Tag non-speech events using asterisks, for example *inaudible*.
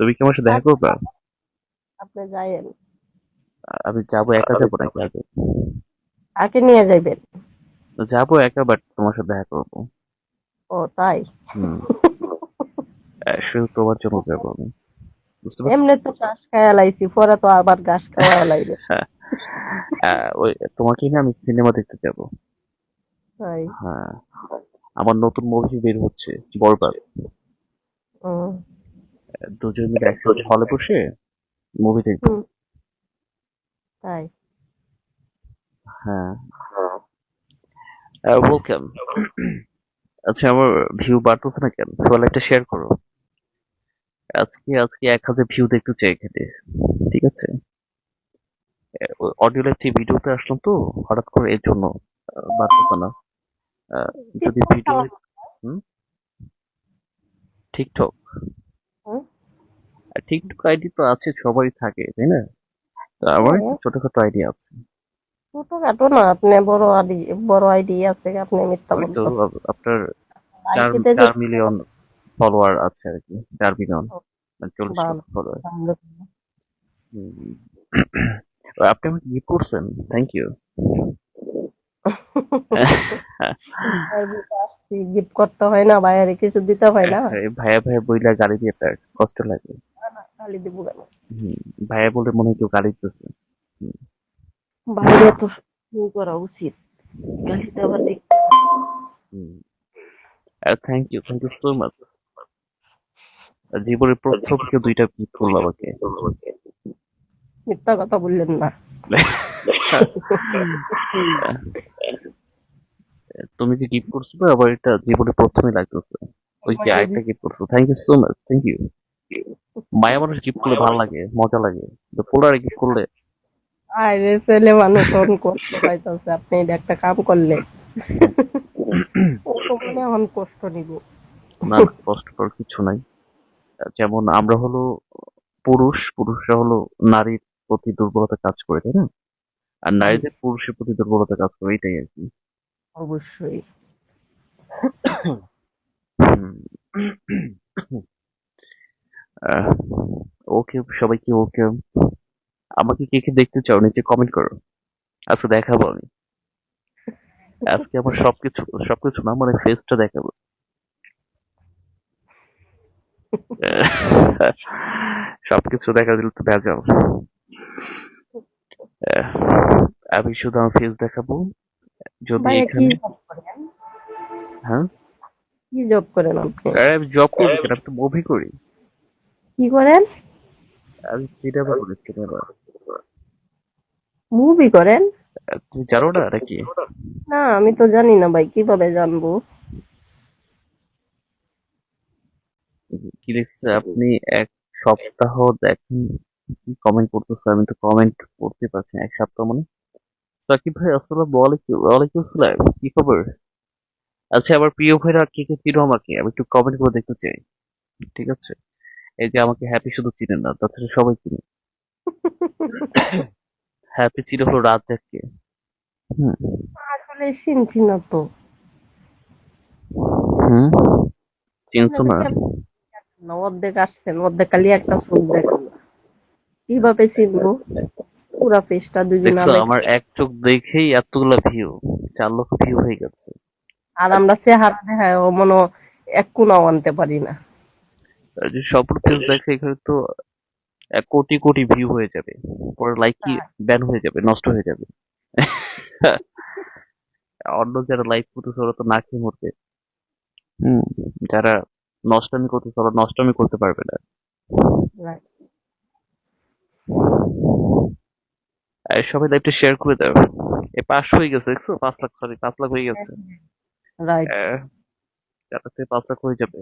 তুমি কি আমার সাথে দেখা করবে? আপনি যাইয়েন। আমি যাব একা যাব নাকি আগে? আগে নিয়ে যাইবেন? যাব একা বাট তোমার সাথে দেখা করব। ও তাই? হুম। শুধু তোমার জন্য যাব আমি। এমনি তো ঘাস খাওয়া লাইছি পরে তো আবার ঘাস খাওয়া লাগবে। আহ, ওই তোমাকে নিয়ে আমি সিনেমা দেখতে যাব। তাই? হ্যাঁ। আমার নতুন মুভি বের হচ্ছে বরবাদ। দুজন মিলে একসাথে হলে বসে মুভি দেখব। তাই। হ্যাঁ। ওয়েলকাম আচ্ছা আমার ভিউ বাড়তেছে না কেন? সবাই একটা শেয়ার করো। আজকে আজকে এক হাজার ভিউ দেখতে চাই এখানে। ঠিক আছে? অডিও লাইভ ভিডিওতে আসলাম তো হঠাৎ করে এর জন্য বাড়তেছে না। আহ, যদি ভিডিও হুম? টিকটক। টিকটক আইডি তো আছে সবারই থাকে তাই না? তো আমার হ্যাঁ। ছোটখাটো আইডি আছে। ছোটখাটো না আপনি বড় আইডি বড় আইডি আছে আপনি মিথ্যা বলছেন আপনার চার আইডিতে যে চার মিলিয়ন ফলোয়ার আছে আর কি চার মিলিয়ন মানে চল্লিশ ফলোয়ার। আপনি আমাকে গিফট করছেন থ্যাংক ইউ গিফট করতে হয় না বাইরে কিছু দিতে হয় না। ভাইয়া ভাইয়া বইলা গাড়ি দিয়ে কষ্ট লাগে। দিব কেন? ভাইয়া বলে মনে হয় কেউ দিতেছে। বাইরে তো করা উচিত। গালি দেওয়ার দিক thank you thank you so much জীবনের প্রথম দুইটা গিফট করল আমাকে। মিথ্যা কথা বললেন না। তুমি যে গিফট করছ আবার এটা জীবনে প্রথমে লাগতেছে। ওই যে আরেকটা গিফট করছ। Thank you so much thank you মায়া মানুষ গিফট করলে ভালো লাগে মজা লাগে। পোলারে গিফট করলে? আরে ছেলে মানুষ ফোন করতে পাইতেছে? আপনি একটা কাম করলে। এখন কষ্ট নিব। না কষ্টকর কিছু নাই। যেমন আমরা হলো পুরুষ পুরুষরা হলো নারীর প্রতি দুর্বলতা কাজ করে তাই না? আর নারীদের পুরুষের প্রতি দুর্বলতা কাজ করে এটাই আর কি। অবশ্যই। ওকে সবাইকে ওকে আমাকে কে কে দেখতে চাও নিচে কমেন্ট করো। আজকে দেখাবো আমি। আজকে আমার সবকিছু সবকিছু না মানে ফেসটা দেখাবো। সবকিছু দেখা দিলে তো ভেজাল আমি শুধু আমার ফেস দেখাবো। যদি এখানে হ্যাঁ? কি জব করেন আপনি? আমি জব করি কেন আমি তো মুভি করি। কি করেন? আমি সিনেমা করি সিনেমা মুভি করেন? তুমি জানো না নাকি? না আমি তো জানি না ভাই কীভাবে জানব? কি লিখছে আপনি এক সপ্তাহ দেখেন কমেন্ট করতেছে আমি তো কমেন্ট করতে পারছি এক সপ্তাহ মানে? সাকিব ভাই আসসালামু আলাইকুম। ওয়ালাইকুম আসসালাম কি খবর? আচ্ছা আবার প্রিয় ভাইরা কে কে চিনো আমাকে? আমি একটু কমেন্ট করে দেখতে চাই ঠিক আছে? এই যে আমাকে হ্যাপি শুধু চিনেন না তাছাড়া সবাই চিনে। হ্যাপি ছিল হলো রাত জাগকে আসলে চিনছি না তো। হুম? চিনছো না? অর্ধেক আসছেন অর্ধেক খালি একটা চোখ দেখেন। কীভাবে চিনবো? পুরা পেজটা দুজন আমার এক চোখ দেখেই এতগুলা ভিউ চার লক্ষ ভিউ হয়ে গেছে। আর আমরা চেহারা দেখায় মনে এক কোনাও আনতে পারি না। সবর পেজ দেখে এখানে তো এক কোটি কোটি ভিউ হয়ে যাবে। পরে লাইক কি ব্যান হয়ে যাবে নষ্ট হয়ে যাবে। *laughs* অন্য যারা লাইক করতেছে ওরা তো না খেয়ে মরবে। হুম। যারা নষ্টামি করতেছে ওরা নষ্টামি করতে পারবে না। আর সবাই লাইভটা শেয়ার করে দাও। এ পাঁচ হয়ে গেছে দেখছ? পাঁচ লাখ সরি পাঁচ লাখ হয়ে গেছে। রাইট পাঁচ লাখ হয়ে যাবে।